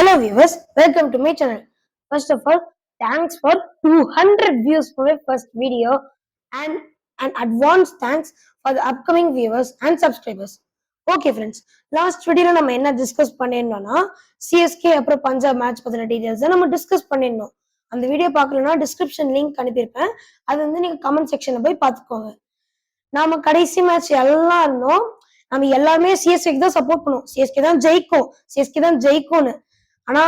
Hello viewers welcome to my channel first of all thanks for two hundred views for my first video and and advance thanks for the upcoming viewers and subscribers okay friends last வீடியோவில் நம்ம என்ன discuss பண்ணியிருந்தோம்னா CSK அப்புறம் Punjab match பத்தின details நம்ம discuss பண்ணியிருந்தோம். அந்த video பார்க்கலன்னா டிஸ்கிரிப்ஷன் லிங்க் அனுப்பியிருப்பேன். அது வந்து நீங்க கமெண்ட் செக்ஷனில் போய் பார்த்துக்கோங்க. நாம கடைசி மேட்ச் எல்லாம் இருந்தோம். நம்ம எல்லாருமே சிஎஸ்கேக்கு தான் சப்போர்ட் பண்ணுவோம். சிஎஸ்கே தான் ஜெயிக்கும். சிஎஸ்கே தான் ஜெயிக்கும்னு. ஆனா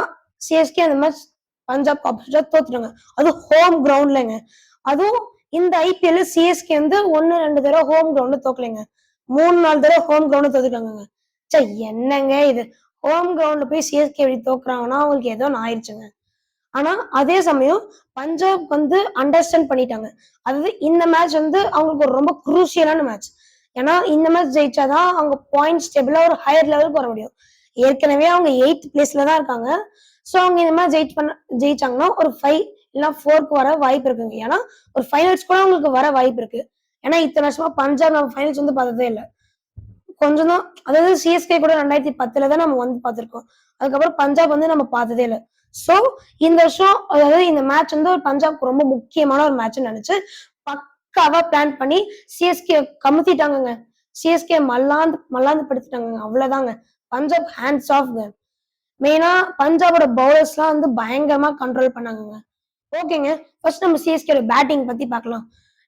சிஎஸ்கே அந்த மேட்ச் பஞ்சாப் ஆப்போசிட்டா தோத்துட்டாங்க அது ஹோம் கிரவுண்ட்லங்க அதுவும் இந்த ஐபிஎல் சிஎஸ்கே வந்து ஒன்னு ரெண்டு தடவை ஹோம் கிரவுண்ட்ல தோக்கலைங்க. மூணு நாலு தடவை ஹோம் கிரவுண்ட்ல தோத்துட்டாங்க சே என்னங்க இது? ஹோம் கிரவுண்ட்ல போய் சிஎஸ்கே எப்படி தோக்குறாங்கன்னா அவங்களுக்கு ஏதோ ஒன்று ஆயிடுச்சுங்க ஆனா அதே சமயம் பஞ்சாப் வந்து அண்டர்ஸ்டாண்ட் பண்ணிட்டாங்க. அதாவது இந்த மேட்ச் வந்து அவங்களுக்கு ஒரு ரொம்ப குரூசியலான மேட்ச் ஏன்னா இந்த மேட்ச் ஜெயிச்சாதான் அவங்க பாயிண்ட் ஸ்டெபிளா ஒரு ஹையர் லெவலுக்கு வர முடியும். ஏற்கனவே அவங்க எயித் பிளேஸ்ல தான் இருக்காங்க. ஸோ அவங்க இந்த மாதிரி ஜெயிச் பண்ண ஜெயிச்சாங்கன்னா ஒரு ஃபைவ் இல்லைன்னா ஃபோர்க்கு வர வாய்ப்பு இருக்குங்க. ஏன்னா ஒரு ஃபைனல்ஸ் கூட அவங்களுக்கு வர வாய்ப்பு இருக்கு. ஏன்னா இத்தனை வருஷமா பஞ்சாப் நம்ம ஃபைனல்ஸ் வந்து பார்த்ததே இல்லை. கொஞ்சம் தான் அதாவது சிஎஸ்கே கூட ரெண்டாயிரத்தி பத்துல தான் நம்ம வந்து பார்த்துருக்கோம். அதுக்கப்புறம் பஞ்சாப் வந்து நம்ம பார்த்ததே இல்லை. ஸோ இந்த வருஷம் அதாவது இந்த மேட்ச் வந்து ஒரு பஞ்சாப்க்கு ரொம்ப முக்கியமான ஒரு மேட்ச்னு நினைச்சு பக்காவா பிளான் பண்ணி சிஎஸ்கே கமுத்திட்டாங்கங்க. சிஎஸ்கே மல்லாந்து மல்லாந்து படுத்திட்டாங்க அவ்வளவுதாங்க. பஞ்சாப் ஹேண்ட்ஸ் ஆஃப்ங்க மெயினா பஞ்சாபோட பவுலர்ஸ்லாம் வந்து பயங்கரமா கண்ட்ரோல் பண்ணாங்கங்க. ஓகேங்க ஃபர்ஸ்ட் நம்ம சிஎஸ்கே பேட்டிங் பத்தி பார்க்கலாம்.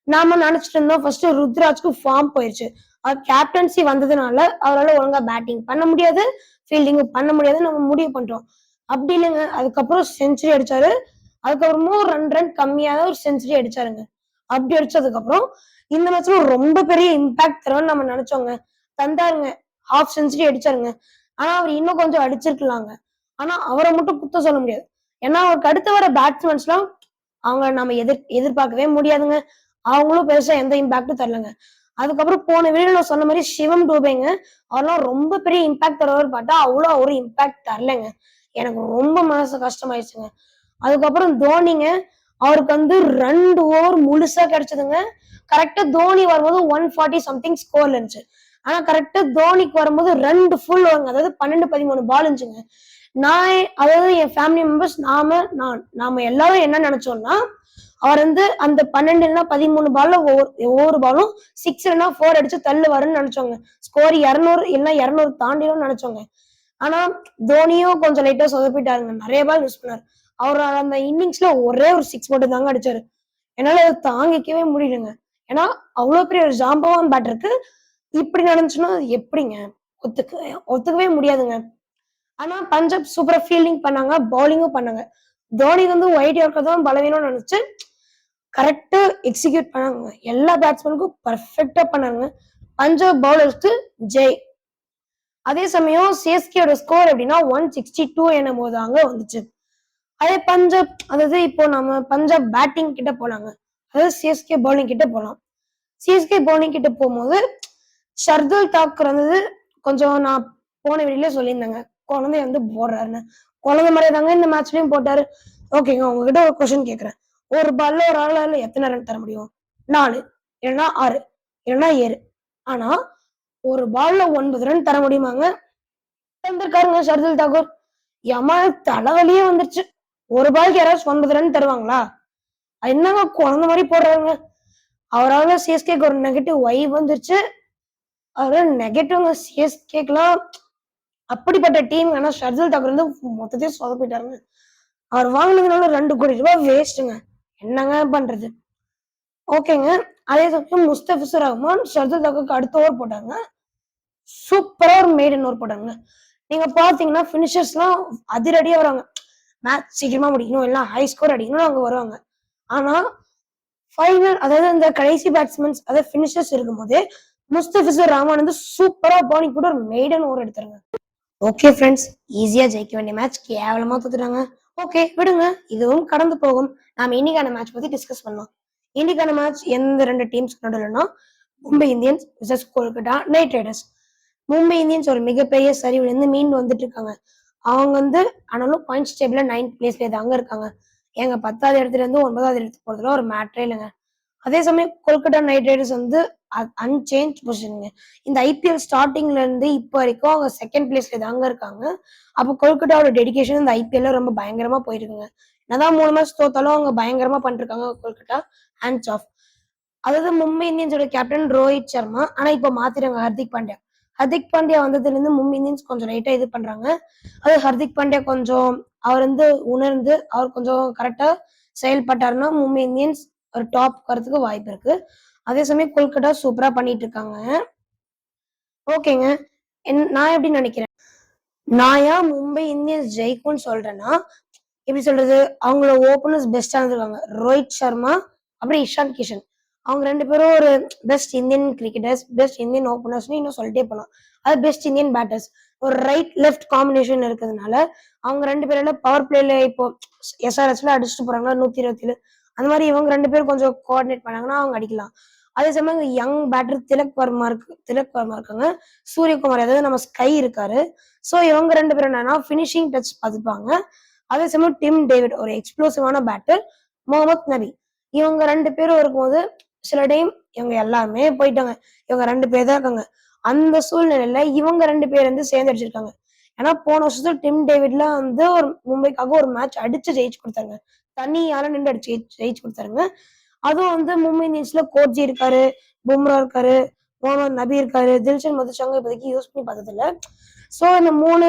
நாம நினைச்சிட்டு இருந்தோம் ஃபர்ஸ்ட் ருத்ராஜ்க்கு ஃபார்ம் போயிருச்சு. அவர் கேப்டன்சி வந்ததுனால அவரால் ஒழுங்கா பேட்டிங் பண்ண முடியாது ஃபீல்டிங்கும் பண்ண முடியாது நம்ம முடிவு பண்ணுறோம் அப்படி இல்லைங்க. அதுக்கப்புறம் செஞ்சுரி அடிச்சாரு. அதுக்கப்புறமும் ரன் ரன் கம்மியாக தான் ஒரு செஞ்சுரி அடிச்சாருங்க. அப்படி அடிச்சதுக்கப்புறம் இந்த மேட்ச்ல ரொம்ப பெரிய இம்பாக்ட் தரும்னு நம்ம நினைச்சோங்க. தந்தாருங்க. Half century அடிச்சாருங்க. ஆனா அவர் இன்னும் கொஞ்சம் அடிச்சிருக்கலாங்க. ஆனா அவரை மட்டும் குத்த சொல்ல முடியாது. ஏன்னா அவருக்கு அடுத்து வர பேட்ஸ்மேன்ஸ்லாம் அவங்க நம்ம எதிர் எதிர்பார்க்கவே முடியாதுங்க. அவங்களும் பெருசா எந்த இம்பாக்டும் தரலங்க. அதுக்கப்புறம் போன வீடியோ நான் சொன்ன மாதிரி சிவம் டூபேங்க. அவர்லாம் ரொம்ப பெரிய இம்பாக்ட் தருவார் பார்த்தா அவ்வளோ ஒரு இம்பாக்ட் தரலைங்க. எனக்கு ரொம்ப மனசு கஷ்டமாயிடுச்சுங்க. அதுக்கப்புறம் தோனிங்க அவருக்கு வந்து ரெண்டு ஓவர் முழுசா கிடைச்சதுங்க. கரெக்டா தோனி வரும்போது ஒன் ஃபார்ட்டி சம்திங் ஸ்கோர்ல இருந்துச்சு. ஆனா கரெக்டா தோனிக்கு வரும்போது ரெண்டு ஃபுல் ஓவருங்க அதாவது பன்னெண்டு பதிமூணு பால் இருந்துச்சுங்க. நான் அதாவது என் ஃபேமிலி மெம்பர்ஸ் நாம நான் நாம எல்லாரும் என்ன நினைச்சோம்னா அவர் வந்து அந்த பன்னெண்டு பதிமூணு பால்ல ஒவ்வொரு ஒவ்வொரு பாலும் சிக்ஸ் இல்லைன்னா ஃபோர் அடிச்சு தள்ளுவாருன்னு நினைச்சோங்க. ஸ்கோர் இரநூறு இல்லைன்னா இரநூறு தாண்டிடும் நினைச்சோங்க. ஆனா தோனியும் கொஞ்சம் லைட்டா சொதப்பிட்டாருங்க. நிறைய பால் மிஸ் பண்ணாரு. அவர் அந்த இன்னிங்ஸ்ல ஒரே ஒரு சிக்ஸ் மட்டும் தாங்க அடிச்சாரு. என்னால அதை தாங்கிக்கவே முடியலங்க. ஏன்னா அவ்வளவு பெரிய ஒரு ஜாம்பவான் பேட்டருக்கு இப்படி நடந்துச்சுன்னா எப்படிங்க? ஒத்துக்க ஒத்துக்கவே முடியாதுங்க. ஆனா பஞ்சாப் சூப்பரா ஃபீல்டிங் பண்ணாங்க பவுலிங்கும் பண்ணாங்க. தோனி வந்து ஒயிட் யார்க்கர் தான் பலவீனம்னு நினைச்சு கரெக்டா எக்ஸிக்யூட் பண்ணாங்க எல்லா பேட்ஸ்மேனுக்கும் பர்ஃபெக்டா பண்ணாங்க பஞ்சாப் பவுலர்ஸ்க்கு ஜெய். அதே சமயம் சிஎஸ்கேயோட ஸ்கோர் எப்படின்னா ஒன் சிக்ஸ்டி டூ என்னும் போது அங்க வந்துச்சு. அதே பஞ்சாப் அதாவது இப்போ நம்ம பஞ்சாப் பேட்டிங் கிட்ட போனாங்க அதாவது சிஎஸ்கே பவுலிங் கிட்ட போலாம். சிஎஸ்கே பவுலிங் கிட்ட போகும்போது ஷர்துல் தாக்கர் வந்து கொஞ்சம் நான் போன வெளியில சொல்லியிருந்தேங்க. குழந்தை வந்து போடுறாருன்னு. குழந்தை மாதிரி தாங்க இந்த மேட்ச்லயும் போட்டாரு. ஓகேங்க உங்ககிட்ட ஒரு கொஸ்டின் கேக்குறேன். ஒரு பால்ல ஒரு ஆளால எத்தனை ரன் தர முடியும்? நாலு இல்லைன்னா ஆறு இல்லைன்னா ஏழு. ஆனா ஒரு பால்ல ஒன்பது ரன் தர முடியுமாங்க? தந்திருக்காருங்க ஷர்துல் தாக்கூர் யமா தலைவலியே வந்துருச்சு. ஒரு பால்க்கு யாராச்சும் ஒன்பது ரன் தருவாங்களா? என்னங்க குழந்தை மாதிரி போடுறாங்க அவரால் சிஎஸ்கேக்கு ஒரு நெகட்டிவ் வைப் வந்துருச்சு. அதெல்லாம் நெகட்டிவ்ங்க சிஎஸ்கேக்கெல்லாம் அப்படிப்பட்ட டீம் வேணா ஷர்ஜல் தாக்கர் வந்து மொத்தத்தையும் சொதப்பிட்டாருங்க அவர் வாங்கினதுனால ரெண்டு கோடி ரூபாய் வேஸ்ட்டுங்க என்னங்க பண்றது? ஓகேங்க. அதே சமயம் முஸ்தபிசுர் ரஹ்மான் ஷர்ஜல் தாக்கருக்கு அடுத்த ஓவர் போட்டாங்க. சூப்பரா ஒரு மெய்டன் ஓவர் போட்டாங்க. நீங்க பாத்தீங்கன்னா பினிஷர்ஸ்லாம் அதிரடியா வராங்க மேட்ச் சீக்கிரமா முடிக்கணும் எல்லாம் ஹை ஸ்கோர் அடிக்கணும் அவங்க வருவாங்க. ஆனா ஃபைனல் அதாவது இந்த கடைசி பேட்ஸ்மேன்ஸ் அதாவது பினிஷர்ஸ் இருக்கும்போது முஸ்தபிசுர் ரஹ்மான் வந்து சூப்பரா பாலிங் கூட ஒரு மெய்டன் ஓவர் எடுத்துருங்க. ஓகே ஃப்ரெண்ட்ஸ் ஈஸியா ஜெயிக்க வேண்டிய மேட்ச் கேவலமா தோத்துட்டாங்க. ஓகே விடுங்க. இதுவும் கடந்து போகும். நாம இன்னைக்கான மேட்ச் பத்தி டிஸ்கஸ் பண்ணலாம். இன்னைக்கான மேட்ச் எந்த ரெண்டு teams நடுவில்னா Mumbai Indians versus Kolkata Knight Riders Mumbai Indians ஒரு மிகப்பெரிய சரிவுலேருந்து மீண்டு வந்துட்டு இருக்காங்க. அவங்க வந்து ஆனாலும் பாயிண்ட்ஸ் டேபிள்ல நைன்த் பிளேஸ்ல தாங்க இருக்காங்க. எங்க பத்தாவது இடத்துல இருந்து ஒன்பதாவது இடத்துக்கு போறதுல ஒரு மேட்ரே இல்லைங்க. அதே சமயம் கொல்கட்டா நைட் ரைடர்ஸ் வந்து அன்சேஞ்ச் பொசிஷனுங்க இந்த ஐபிஎல் ஸ்டார்டிங்ல இருந்து இப்போ வரைக்கும் அவங்க செகண்ட் பிளேஸ்ல தாங்க இருக்காங்க. அப்போ கொல்கட்டாவோட டெடிகேஷன் இந்த ஐபிஎல்ல ரொம்ப பயங்கரமா போயிருக்குங்க. என்னதான் மூணு மேட்ச் தோத்தாலும் அவங்க பயங்கரமா பண்ணிருக்காங்க கொல்கட்டா ஹேண்ட்ஸ் ஆஃப் அதாவது மும்பை இந்தியன்ஸோட கேப்டன் ரோஹித் சர்மா. ஆனா இப்போ மாத்திட்டாங்க ஹர்திக் பாண்டியா. ஹர்திக் பாண்டியா வந்ததுல இருந்து மும்பை இந்தியன்ஸ் கொஞ்சம் லைட்டா இது பண்றாங்க. அது ஹர்திக் பாண்டியா கொஞ்சம் அவர் வந்து உணர்ந்து அவர் கொஞ்சம் கரெக்டா செயல்பட்டாருன்னா மும்பை இந்தியன்ஸ் ஒரு டாப் வரதுக்கு வாய்ப்பு இருக்கு. அதே சமயம் கொல்கட்டா சூப்பரா பண்ணிட்டு இருக்காங்க ஓகேங்க நான் எப்படி நினைக்கிறேன்? நான் ஏன் மும்பை இந்தியன்ஸ் ஜெயிக்கும்னு சொல்றேன்னா எப்படி சொல்றது? அவங்களோட ஓப்பனர்ஸ் பெஸ்டா இருந்திருக்காங்க. ரோஹித் சர்மா அப்புறம் இஷாந்த் கிஷன். அவங்க ரெண்டு பேரும் ஒரு best Indian cricketers best Indian ஓப்பனர்ஸ்னு இன்னும் சொல்லிட்டே போகலாம் அது பெஸ்ட் இந்தியன் பேட்டர்ஸ் ஒரு ரைட் லெஃப்ட் காம்பினேஷன் இருக்கிறதுனால அவங்க ரெண்டு பேரால பவர் பிளேல இப்போ எஸ்ஆர்எஸ்ல அடிச்சுட்டு போறாங்களா நூத்தி இருபத்தி ஏழு. அந்த மாதிரி இவங்க ரெண்டு பேரும் கொஞ்சம் கோஆர்டினேட் பண்ணாங்கன்னா அவங்க அடிக்கலாம். அதே சமயம் யங் பேட்டர் திலக் வர்மா இருக்கு திலக் வர்மா இருக்காங்க. சூரியகுமார் அதாவது நம்ம ஸ்கை இருக்காரு. ஸோ இவங்க ரெண்டு பேரும் என்னன்னா ஃபினிஷிங் டச் பார்த்துப்பாங்க. அதே சமயம் டிம் டேவிட் ஒரு எக்ஸ்ப்ளோசிவான பேட்டர் முகமது நபி இவங்க ரெண்டு பேரும் இருக்கும்போது சில டைம் இவங்க எல்லாருமே போயிட்டாங்க. இவங்க ரெண்டு பேர் தான் இருக்காங்க. அந்த சூழ்நிலையில இவங்க ரெண்டு பேர் வந்து சேர்ந்து அடிச்சிருக்காங்க. ஏன்னா போன வருஷத்துல டிம் டேவிட்லாம் வந்து ஒரு மும்பைக்காக ஒரு மேட்ச் அடிச்சு ஜெயிச்சு கொடுத்தாங்க. தனியால நின்று அடிச்சு ஜெயிச்சு கொடுத்தாருங்க. அதுவும் வந்து மும்பை இந்தியன்ஸ்ல கோட்ஜி இருக்காரு பும்ரா இருக்காரு முகமது நபி இருக்காரு தில்ஷன் மதுஷாங்க இப்போதைக்கு யூஸ் பண்ணி பார்த்தது இல்ல ஸோ இந்த மூணு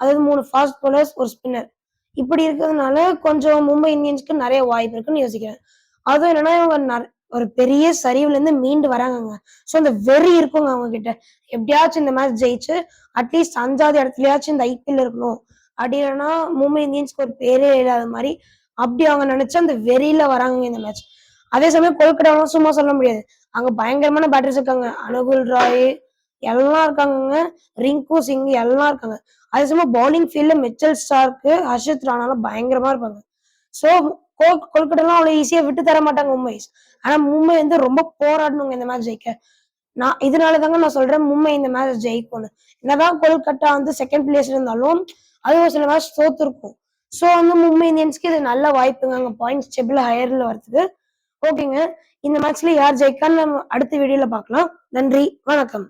அதாவது மூணு ஃபாஸ்ட் போலர்ஸ் ஒரு ஸ்பின்னர் இப்படி இருக்கிறதுனால கொஞ்சம் மும்பை இந்தியன்ஸ்க்கு நிறைய வாய்ப்பு இருக்குன்னு யோசிக்கிறேன். அதுவும் என்னன்னா இவங்க ஒரு பெரிய சரிவுல இருந்து மீண்டு வராங்கங்க. ஸோ அந்த வெறி இருக்குங்க அவங்க கிட்ட எப்படியாச்சும் இந்த மேட்ச் ஜெயிச்சு அட்லீஸ்ட் அஞ்சாவது இடத்துலயாச்சும் இந்த ஐபிஎல் இருக்கணும். அப்படி மும்பை இந்தியன்ஸ்க்கு ஒரு பேரே இல்லாத மாதிரி அப்படி அவங்க நினைச்சு அந்த வெறியில வராங்க இந்த மேட்ச் அதே சமயம் கொல்கட்டாவும் சும்மா சொல்ல முடியாது. அங்க பயங்கரமான பேட்டர்ஸ் இருக்காங்க. அனுகுல் ராய் எல்லாம் இருக்காங்கங்க. ரிங்கு சிங் எல்லாம் இருக்காங்க. அதே சமயம் பவுலிங் ஃபீல்ட்ல மிச்சல் ஸ்டார்க்கு ஹர்ஷத் ராணாலாம் பயங்கரமா இருப்பாங்க. ஸோ கொல்கட்டாலாம் அவ்வளவு ஈஸியா விட்டு தர மாட்டாங்க மும்பை. ஆனா மும்பை வந்து ரொம்ப போராடணுங்க இந்த மேட்ச் ஜெயிக்க. நான் இதனால தாங்க நான் சொல்றேன் மும்பை இந்த மேட்ச் ஜெயிக்கணும் என்னதான் கொல்கட்டா வந்து செகண்ட் பிளேஸ் இருந்தாலும் அது ஒரு சில மேட்ச் தோத்துருக்கும். ஸோ வந்து மும்பை இந்தியன்ஸ்க்கு இது நல்ல வாய்ப்புங்க. அங்க பாயிண்ட் ஸ்டெபிள் ஹையர்ல வரதுக்கு ஓகேங்க. இந்த மேட்ச்ல யார் ஜெயிக்கான்னு நம்ம அடுத்த வீடியோல பார்க்கலாம். நன்றி வணக்கம்.